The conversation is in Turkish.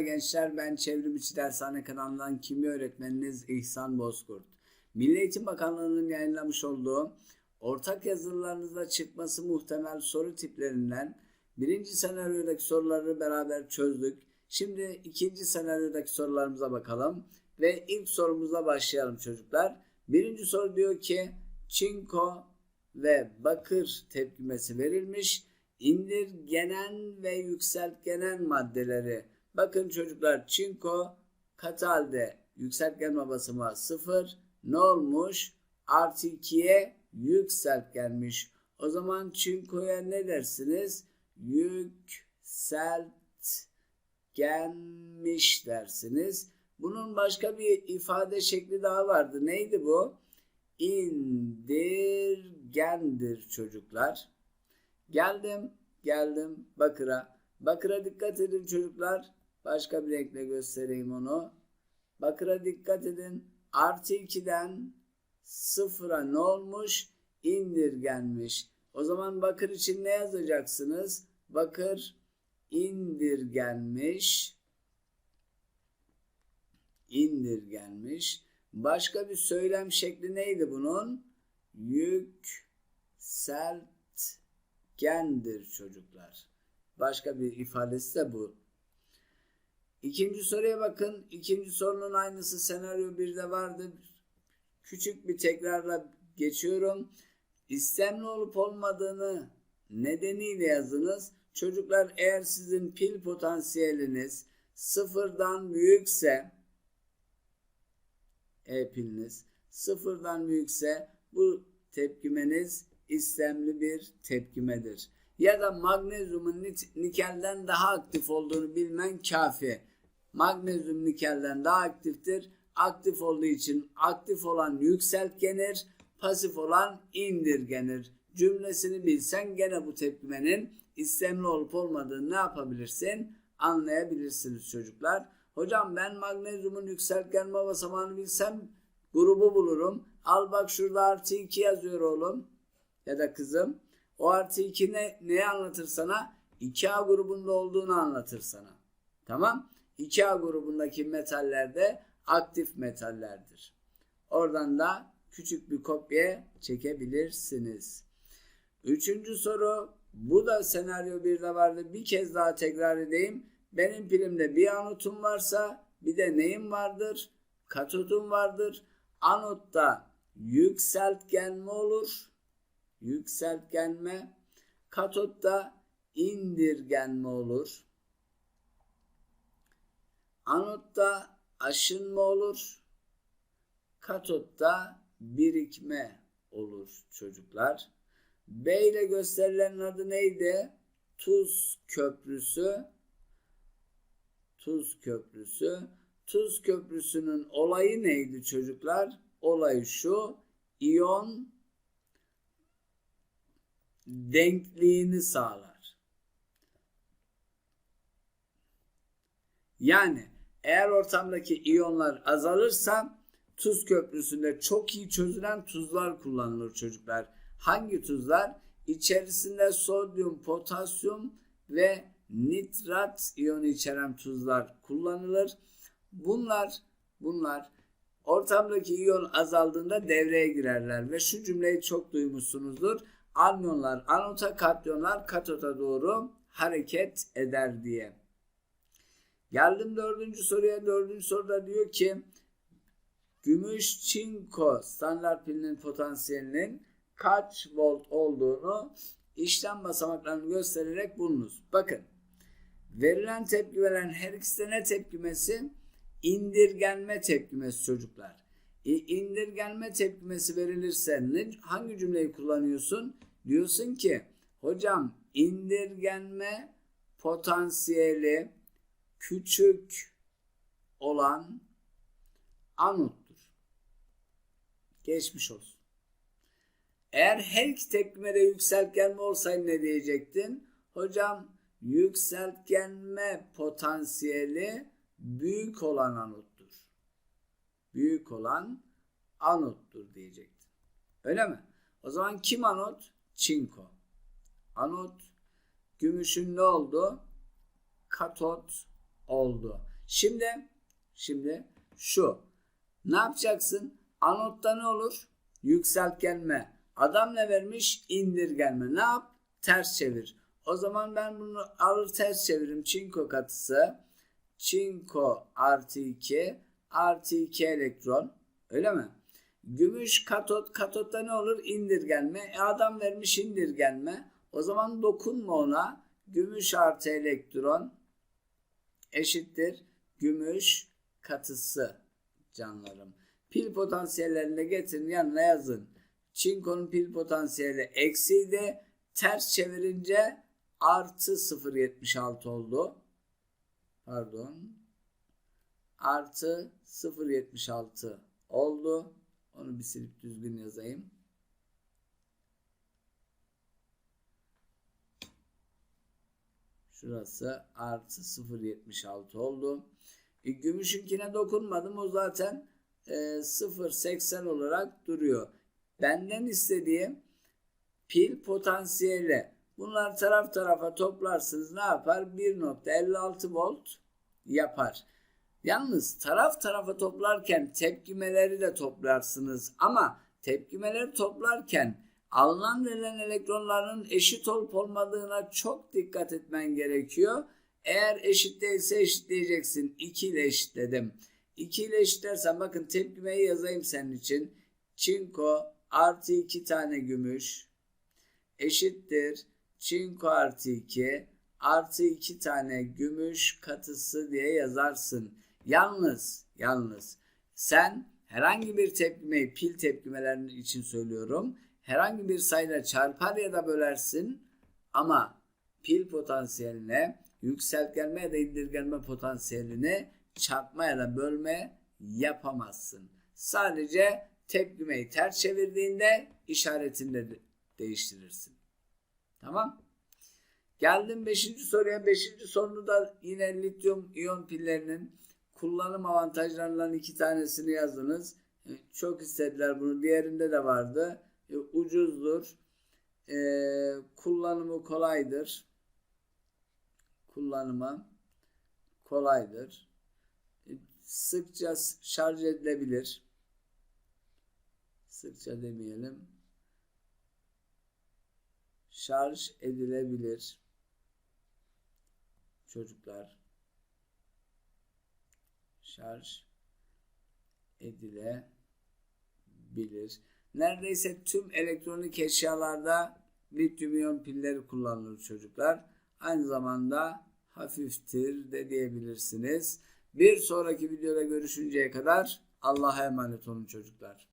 Merhaba gençler ben Çevrim İçi Dershane kanalından kimya öğretmeniniz İhsan Bozkurt. Milli Eğitim Bakanlığı'nın yayınlamış olduğu ortak yazılarınızda çıkması muhtemel soru tiplerinden birinci senaryodaki soruları beraber çözdük. Şimdi ikinci senaryodaki sorularımıza bakalım ve ilk sorumuza başlayalım çocuklar. Birinci soru diyor ki çinko ve bakır tepkimesi verilmiş indirgenen ve yükseltgenen maddeleri. Bakın çocuklar çinko katı halde yükseltgenme basamağı 0 ne olmuş? Artı 2'ye yükseltgenmiş. O zaman çinkoya ne dersiniz? Yükseltgenmiş dersiniz. Bunun başka bir ifade şekli daha vardı. Neydi bu? İndirgendir çocuklar. Geldim, geldim Bakır'a. Bakır'a dikkat edin çocuklar. Başka bir renkle göstereyim onu. Bakır'a dikkat edin. Artı 2'den sıfıra ne olmuş? İndirgenmiş. O zaman bakır için ne yazacaksınız? Bakır indirgenmiş. İndirgenmiş. Başka bir söylem şekli neydi bunun? Yükseltgendir çocuklar. Başka bir ifadesi de bu. İkinci soruya bakın. İkinci sorunun aynısı senaryo 1'de vardı. Küçük bir tekrarla geçiyorum. İstemli olup olmadığını nedeniyle yazınız. Çocuklar eğer sizin pil potansiyeliniz sıfırdan büyükse E piliniz sıfırdan büyükse bu tepkimeniz istemli bir tepkimedir. Ya da magnezyumun nikelden daha aktif olduğunu bilmen kafi. Magnezyum nikelden daha aktiftir. Aktif olduğu için aktif olan yükseltgenir, pasif olan indirgenir. Cümlesini bilsen gene bu tepkimenin istemli olup olmadığını ne yapabilirsin? Anlayabilirsiniz çocuklar. Hocam ben magnezyumun yükseltgenme basamağını bilsem grubu bulurum. Al bak şurada artı 2 yazıyor oğlum ya da kızım. O artı 2 ne, neyi anlatır sana? 2A grubunda olduğunu anlatır sana. Tamam? 2A grubundaki metaller de aktif metallerdir. Oradan da küçük bir kopya çekebilirsiniz. Üçüncü soru. Bu da senaryo 1'de vardı. Bir kez daha tekrar edeyim. Benim pilimde bir anotum varsa bir de neyim vardır? Katotum vardır. Anotta yükseltgenme olur. Yükseltgenme. Katotta indirgenme olur. Anotta aşınma olur. Katotta birikme olur çocuklar. B ile gösterilen adı neydi? Tuz köprüsü. Tuz köprüsü. Tuz köprüsünün olayı neydi çocuklar? Olayı şu. İyon denkliğini sağlar. Yani eğer ortamdaki iyonlar azalırsa tuz köprüsünde çok iyi çözülen tuzlar kullanılır çocuklar. Hangi tuzlar? İçerisinde sodyum, potasyum ve nitrat iyonu içeren tuzlar kullanılır. Bunlar bunlar ortamdaki iyon azaldığında devreye girerler ve şu cümleyi çok duymuşsunuzdur. Anyonlar anota, katyonlar katota doğru hareket eder diye. Geldim dördüncü soruya. Dördüncü soruda diyor ki gümüş çinko standart pilinin potansiyelinin kaç volt olduğunu işlem basamaklarını göstererek bulunuz. Bakın verilen tepki veren her ikisi ne tepkimesi? İndirgenme tepkimesi çocuklar. E, indirgenme tepkimesi verilirse ne, hangi cümleyi kullanıyorsun? Diyorsun ki hocam indirgenme potansiyeli küçük olan anottur. Geçmiş olsun. Eğer her iki tepkimede yükseltgenme olsaydı ne diyecektin? Hocam yükseltgenme potansiyeli büyük olan anottur. Büyük olan anottur diyecektin. Öyle mi? O zaman kim anot? Çinko. Anot gümüşün ne oldu? Katot oldu. Şimdi şimdi şu. Ne yapacaksın? Anotta ne olur? Yükseltgenme. Adam ne vermiş? İndirgenme. Ne yap? Ters çevir. O zaman ben bunu alır ters çeviririm. Çinko katısı. Çinko artı 2 artı 2 elektron. Öyle mi? Gümüş katot. Katotta ne olur? İndirgenme. E adam vermiş indirgenme. O zaman dokunma ona. Gümüş artı elektron eşittir. Gümüş katısı canlarım. Pil potansiyellerini getirin yanına yazın. Çinkonun pil potansiyeli eksiydi. Ters çevirince artı 0.76 oldu. Pardon. Artı 0.76 oldu. Onu bir silip düzgün yazayım. Şurası artı 0.76 oldu. E, gümüşünkine dokunmadım. O zaten e, 0.80 olarak duruyor. Benden istediğim pil potansiyeli. Bunlar taraf tarafa toplarsınız ne yapar? 1.56 volt yapar. Yalnız taraf tarafa toplarken tepkimeleri de toplarsınız ama tepkimeleri toplarken alınan verilen elektronların eşit olup olmadığına çok dikkat etmen gerekiyor. Eğer eşit değilse eşitleyeceksin. 2 ile eşitledim. 2 ile eşitlersen bakın tepkimeyi yazayım senin için. Çinko artı 2 tane gümüş eşittir. Çinko artı 2 artı 2 tane gümüş katısı diye yazarsın. Yalnız, yalnız sen herhangi bir tepkimeyi pil tepkimelerinin için söylüyorum. Herhangi bir sayıyla çarpar ya da bölersin ama pil potansiyeline yükseltgenme ya da indirgenme potansiyeline çarpma ya da bölme yapamazsın. Sadece tepkimeyi ters çevirdiğinde işaretini de değiştirirsin. Tamam. Geldim 5. soruya. 5. soruda da yine lityum iyon pillerinin kullanım avantajlarından iki tanesini yazdınız. Çok istediler bunu. Diğerinde de vardı. E, Ucuzdur. E, kullanımı kolaydır. Kullanımı kolaydır. E, Sıkça şarj edilebilir. Sıkça demeyelim. Şarj edilebilir. Çocuklar şarj edilebilir. Neredeyse tüm elektronik eşyalarda lityum iyon pilleri kullanılır çocuklar. Aynı zamanda hafiftir de diyebilirsiniz. Bir sonraki videoda görüşünceye kadar Allah'a emanet olun çocuklar.